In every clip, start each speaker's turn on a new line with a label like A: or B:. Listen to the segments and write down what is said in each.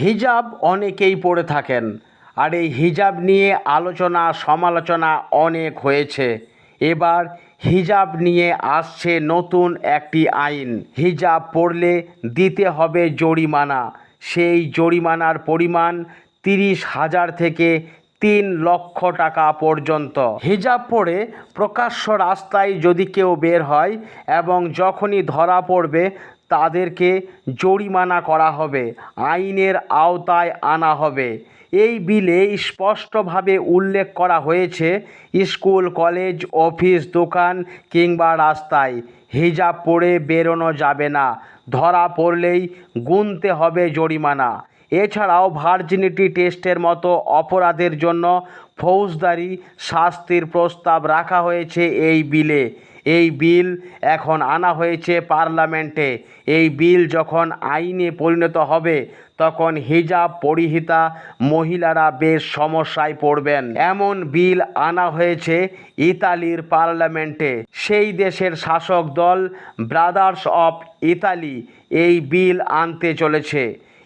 A: হিজাব অনেকেই পড়ে থাকেন। আর এই হিজাব নিয়ে আলোচনা, সমালোচনা অনেক হয়েছে। এবার হিজাব নিয়ে আসছে নতুন একটি আইন। হিজাব পড়লে দিতে হবে জরিমানা। সেই জরিমানার পরিমাণ তিরিশ হাজার থেকে তিন লক্ষ টাকা পর্যন্ত। হিজাব পরে প্রকাশ্য রাস্তায় যদি কেউ বের হয় এবং যখনই ধরা পড়বে তাদেরকে জরিমানা করা হবে, আইনের আওতায় আনা হবে। এই বিলে স্পষ্টভাবে উল্লেখ করা হয়েছে, স্কুল, কলেজ, অফিস, দোকান কিংবা রাস্তায় হিজাব পরে বেরোনো যাবে না, ধরা পড়লেই গুনতে হবে জরিমানা। এছাড়াও ভার্জিনিটি টেস্টের মতো অপরাধের জন্য ফৌজদারি শাস্তির প্রস্তাব রাখা হয়েছে এই বিলে। এই বিল এখন আনা হয়েছে পার্লামেন্টে। এই বিল যখন আইনে পরিণত হবে, তখন হিজাব পরিহিতা মহিলারা বেশ সমস্যায় পড়বেন। এমন বিল আনা হয়েছে ইতালির পার্লামেন্টে। সেই দেশের শাসক দল ব্রাদার্স অফ ইতালি এই বিল আনতে চলেছে।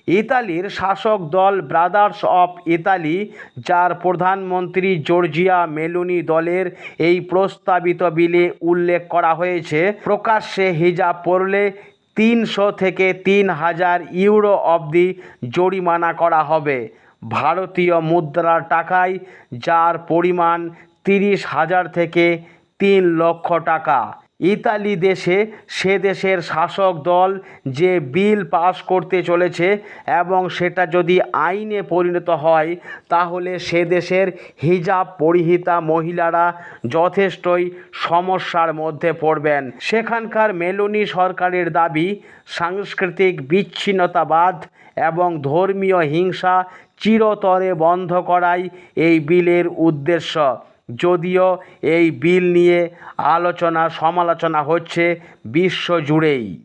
A: ইতালির শাসক দল ব্রাদার্স অফ ইতালি যার প্রধানমন্ত্রী জর্জিয়া মেলোনি দলের এই প্রস্তাবিত বিলে উল্লেখ করা হয়েছে, প্রকাশ্যে হিজাব পরলে তিনশো থেকে তিন হাজার ইউরো অবধি জরিমানা করা হবে। ভারতীয় মুদ্রার টাকায়, যার পরিমাণ তিরিশ হাজার থেকে তিন লক্ষ টাকা। ইতালি দেশে, সে দেশের শাসক দল যে বিল পাস করতে চলেছে এবং সেটা যদি আইনে পরিণত হয়, তাহলে সে দেশের হিজাব পরিহিতা মহিলারা যথেষ্টই সমস্যার মধ্যে পড়বেন। সেখানকার মেলোনি সরকারের দাবি, সাংস্কৃতিক বিচ্ছিন্নতাবাদ এবং ধর্মীয় হিংসা চিরতরে বন্ধ করাই এই বিলের উদ্দেশ্য। যদিও এই বিল নিয়ে আলোচনা সমালোচনা হচ্ছে বিশ্বজুড়েই।